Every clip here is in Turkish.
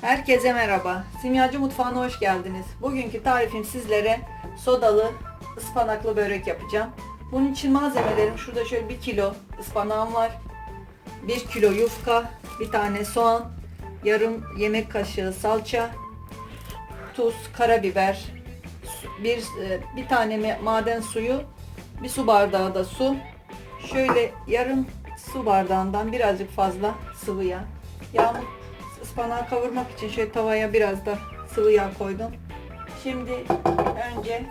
Herkese merhaba. Simyacı mutfağına hoş geldiniz. Bugünkü tarifim sizlere sodalı ıspanaklı börek yapacağım. Bunun için malzemelerim şurada şöyle 1 kilo ıspanağım var. 1 kilo yufka, bir tane soğan, yarım yemek kaşığı salça, tuz, karabiber, bir e, bir tane maden suyu, bir su bardağı da su. Şöyle yarım su bardağından birazcık fazla sıvı yağ. Yağ ıspanağı kavurmak için şöyle tavaya biraz da sıvı yağ koydum. Şimdi önce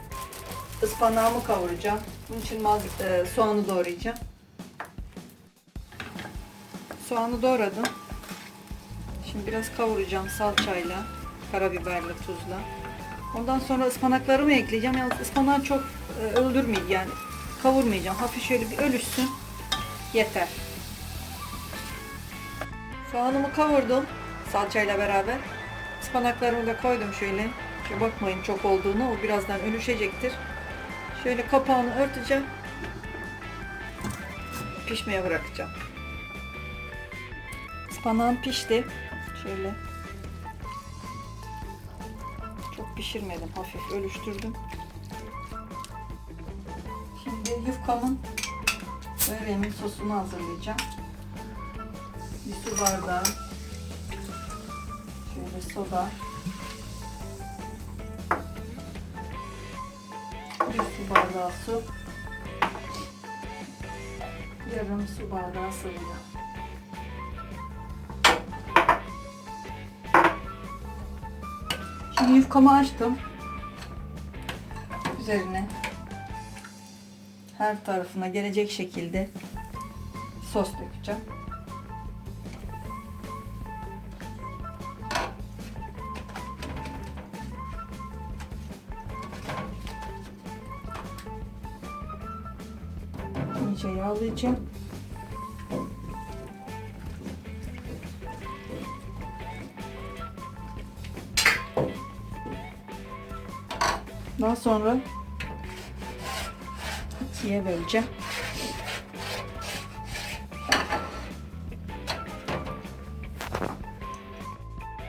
ıspanağımı kavuracağım. Bunun için e, soğanı doğrayacağım. Soğanı doğradım. Şimdi biraz kavuracağım salçayla, karabiberle, tuzla. Ondan sonra ıspanaklarımı ekleyeceğim. Yalnız ıspanağı çok e, öldürmeyeceğim yani kavurmayacağım. Hafif şöyle bir ölüşsün. Yeter. Soğanımı kavurdum salçayla beraber. Ispanaklarımı da koydum şöyle. Şöyle bakmayın çok olduğunu. O birazdan ölüşecektir. Şöyle kapağını örteceğim. Pişmeye bırakacağım. Ispanağım pişti. Şöyle. Çok pişirmedim. Hafif ölüştürdüm. Şimdi yufkamın böreğimin sosunu hazırlayacağım. Bir su bardağı. Şöyle soda. Bir su bardağı su. Yarım su bardağı sıvı. Şimdi yufkamı açtım. Üzerine her tarafına gelecek şekilde sos dökeceğim. İyice yağlayacağım. Daha sonra ikiye böleceğim.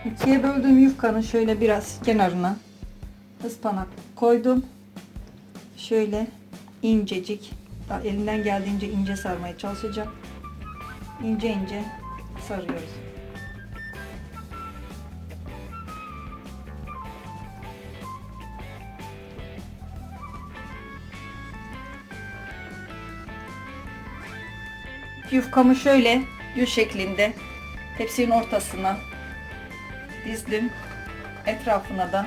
İkiye böldüğüm yufkanın şöyle biraz kenarına ıspanak koydum. Şöyle incecik, daha elimden geldiğince ince sarmaya çalışacağım. İnce ince sarıyoruz. Yufkamı şöyle gül şeklinde tepsinin ortasına dizdim. Etrafına da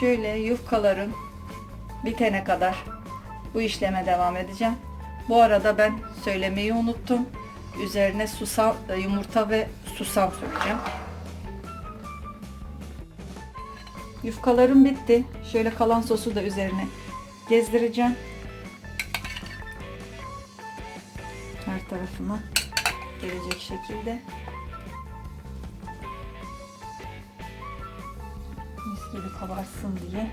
şöyle yufkalarım bitene kadar bu işleme devam edeceğim. Bu arada ben söylemeyi unuttum. Üzerine susam, yumurta ve susam süreceğim. Yufkalarım bitti. Şöyle kalan sosu da üzerine gezdireceğim. Her tarafına gelecek şekilde. Gibi kabarsın diye.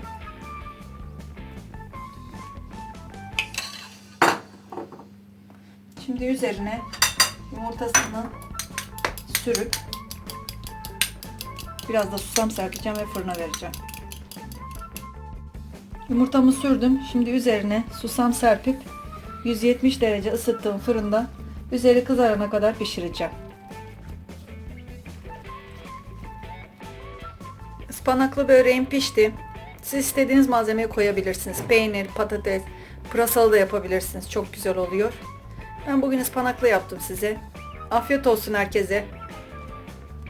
Şimdi üzerine yumurtasını sürüp Biraz da susam serpeceğim ve fırına vereceğim. Yumurtamı sürdüm. Şimdi üzerine susam serpip 170 derece ısıttığım fırında üzeri kızarana kadar pişireceğim. Ispanaklı böreğim pişti. Siz istediğiniz malzemeyi koyabilirsiniz. Peynir, patates, pırasalı da yapabilirsiniz. Çok güzel oluyor. Ben bugün ıspanaklı yaptım size. Afiyet olsun herkese.